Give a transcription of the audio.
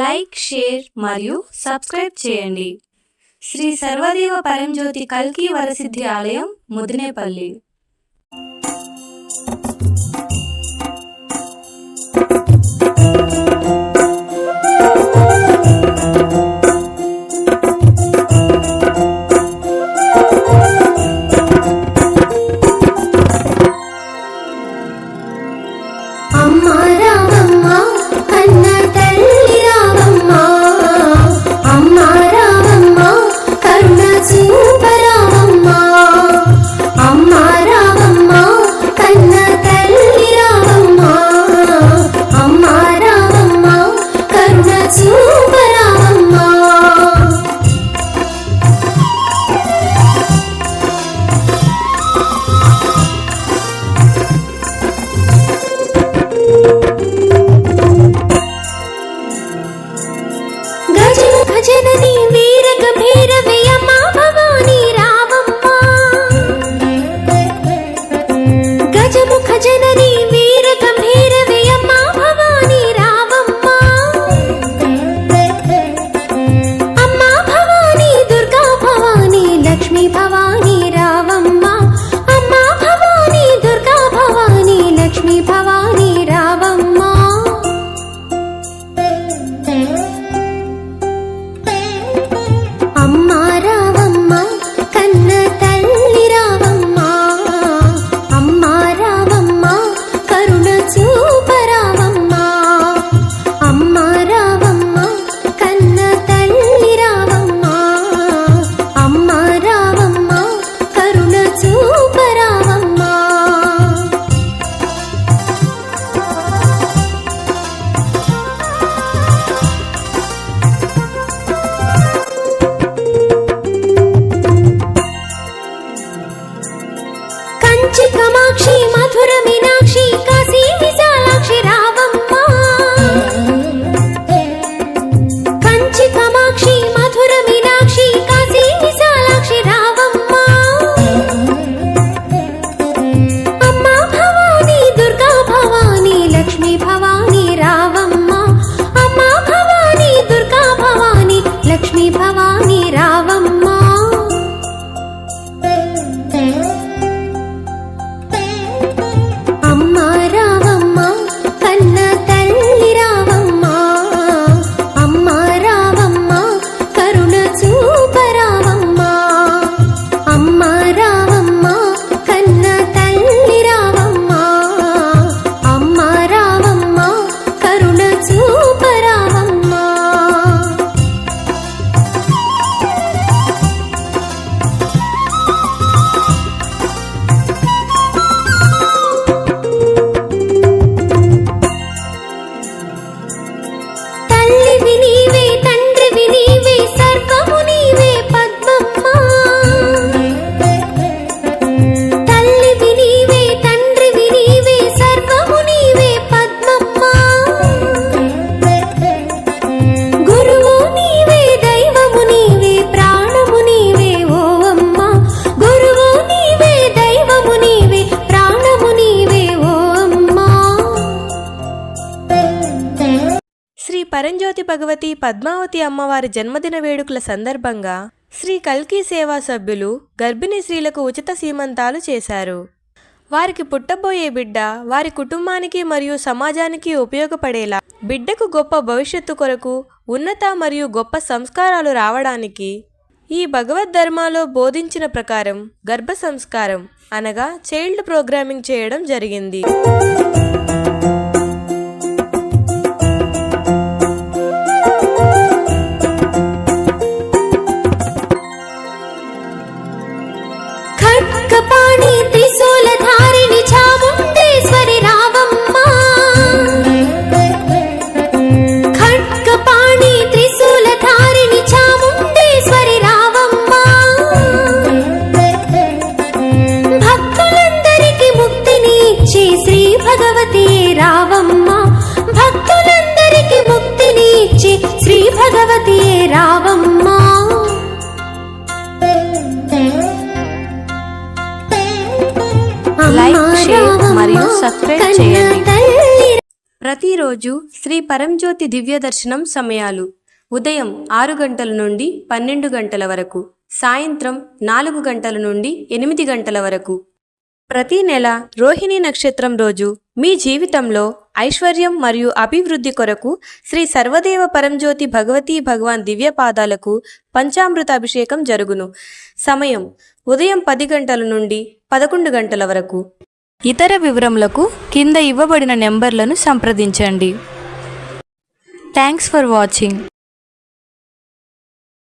Like share మరియు subscribe చేయండి. శ్రీ సర్వదేవ పరంజ్యోతి కల్కి వరసిద్ధి ఆలయం ముదినేపల్లి. జనని వీరక గంభీర అమ్మ साक्षी పరంజ్యోతి భగవతి పద్మావతి అమ్మవారి జన్మదిన వేడుకల సందర్భంగా శ్రీ కల్కి సేవా సభ్యులు గర్భిణీ స్త్రీలకు ఉచిత సీమంతాలు చేశారు. వారికి పుట్టబోయే బిడ్డ వారి కుటుంబానికి మరియు సమాజానికి ఉపయోగపడేలా బిడ్డకు గొప్ప భవిష్యత్తు కొరకు ఉన్నత మరియు గొప్ప సంస్కారాలు రావడానికి ఈ భగవద్ ధర్మాలో బోధించిన ప్రకారం గర్భ సంస్కారం అనగా చైల్డ్ ప్రోగ్రామింగ్ చేయడం జరిగింది. కర్కపాణి రావమ్మ. భక్తులందరికీ ముక్తిని ఇచ్చే శ్రీ భగవతి రావమ్మ. ప్రతిరోజు శ్రీ పరంజ్యోతి దివ్య దర్శనం సమయాలు. ఉదయం ఆరు గంటల నుండి పన్నెండు గంటల వరకు. సాయంత్రం నాలుగు గంటల నుండి ఎనిమిది గంటల వరకు. ప్రతి నెల రోహిణి నక్షత్రం రోజు మీ జీవితంలో ఐశ్వర్యం మరియు అభివృద్ధి కొరకు శ్రీ సర్వదేవ పరంజ్యోతి భగవతీ భగవాన్ దివ్య పాదాలకు పంచామృత అభిషేకం జరుగును. సమయం ఉదయం పది గంటల నుండి పదకొండు గంటల వరకు. ఇతర వివరములకు కింద ఇవ్వబడిన నెంబర్లను సంప్రదించండి. Thanks for watching